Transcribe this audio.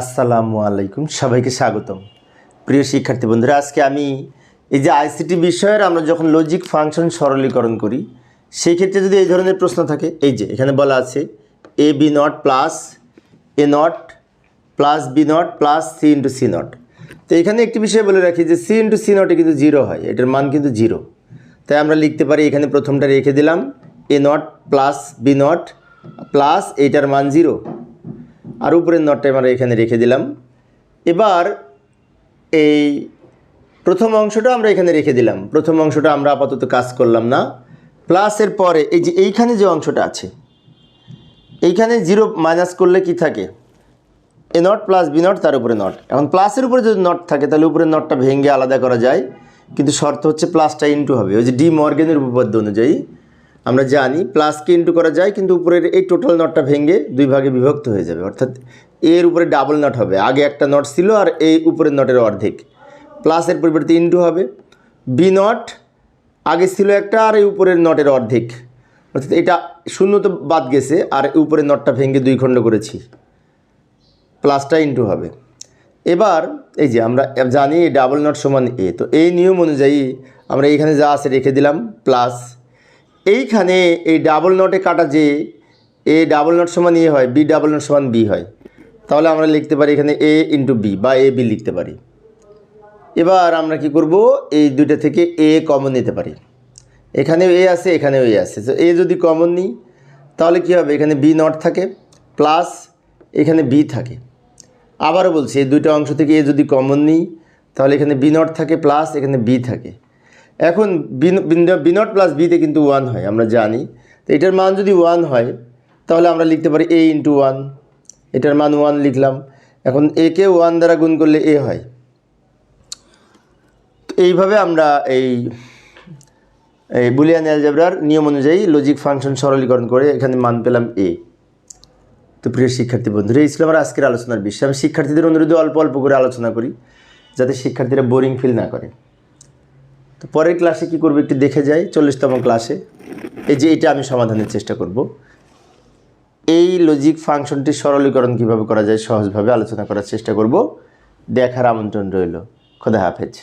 আসসালামু আলাইকুম, সবাইকে স্বাগতম। প্রিয় শিক্ষার্থী বন্ধুরা, আজকে আমি এই যে আইসিটি বিষয়ের আমরা যখন লজিক ফাংশন সরলীকরণ করি সেই ক্ষেত্রে যদি এই ধরনের প্রশ্ন থাকে, এই যে এখানে বলা আছে A B not plus A not plus B not plus C into C not তো এখানে একটি বিষয় বলে রাখি যে সি ইন্টু সি নটে কিন্তু জিরো হয়, এটার মান কিন্তু জিরো তাই আমরা লিখতে পারি, এখানে প্রথমটা রেখে দিলাম A not plus B not plus এইটার মান জিরো আর উপরের নটটা আমরা এখানে রেখে দিলাম। এবার এই প্রথম অংশটা আমরা এখানে রেখে দিলাম। প্রথম অংশটা আমরা আপাতত কাজ করলাম না। প্লাসের পরে এই যে এইখানে যে অংশটা আছে, এইখানে জিরো মাইনাস করলে কি থাকে? A not plus B not তার উপরে নট এখন প্লাসের উপরে যদি নট থাকে, তাহলে উপরে নটটা ভেঙে আলাদা করা যায়। কিন্তু শর্ত হচ্ছে প্লাসটা ইন্টু হবে। ওই যে ডি মর্গেনের উপপাদ্য অনুযায়ী আমরা জানি প্লাসকে ইন্টু করা যায়, কিন্তু উপরের এই টোটাল নটটা ভেঙে দুই ভাগে বিভক্ত হয়ে যাবে। অর্থাৎ এর উপরে ডাবল নট হবে। আগে একটা নট ছিল আর এই উপরের নটের অর্ধেক। প্লাসের পরিবর্তে ইন্টু হবে। বি নট আগে ছিল একটা আর এই উপরের নটের অর্ধেক। অর্থাৎ এটা শূন্য তো বাদ গেছে, আর উপরের নটটা ভেঙে দুই খণ্ড করেছি। প্লাসটা ইন্টু হবে। এবার এই যে আমরা জানি ডাবল নট সমান এ তো এই নিয়ম অনুযায়ী আমরা এইখানে যা আছে রেখে দিলাম প্লাস এইখানে এই ডাবল নটে কাটা যে, এ ডাবল নট সমান এ হয়, বি ডাবল নট সমান বি হয়। তাহলে আমরা লিখতে পারি এখানে এ ইন্টু বি বা এ বি লিখতে পারি। এবার আমরা কি করব? এই দুইটা থেকে এ কমন নিতে পারি। এখানেও এ আছে, এখানেও এ আছে। তো এ যদি কমন নিই, তাহলে কি হবে? এখানে বি নট থাকে প্লাস এখানে বি থাকে। আবারও বলছি, এই দুইটা অংশ থেকে এ যদি কমন নিই, তাহলে এখানে বি নট থাকে প্লাস এখানে বি থাকে। এখন বি নট প্লাস বিতে কিন্তু ওয়ান হয়, আমরা জানি। তো এটার মান যদি ওয়ান হয়, তাহলে আমরা লিখতে পারি এ ইন্টু ওয়ান এটার মান ওয়ান লিখলাম। এখন একে ওয়ান দ্বারা গুণ করলে এ হয়। তো এইভাবে আমরা এই এই বুলিয়ান অ্যালজেব্রার নিয়ম অনুযায়ী লজিক ফাংশন সরলীকরণ করে এখানে মান পেলাম এ তো প্রিয় শিক্ষার্থী বন্ধুরা, এই ছিল আমার আজকের আলোচনার বিষয়। আমি শিক্ষার্থীদের অনুরোধে অল্প অল্প করে আলোচনা করি, যাতে শিক্ষার্থীরা বোরিং ফিল না করে। তো পরের ক্লাসে কি করব একটু দেখে যাই, চল্লিশতম ক্লাসে এই যে এটা আমি সমাধানের চেষ্টা করব। এই লজিক ফাংশনটি সরলীকরণ কীভাবে করা যায় সহজভাবে আলোচনা করার চেষ্টা করব। দেখার আমন্ত্রণ রইল। খোদা হাফেজ।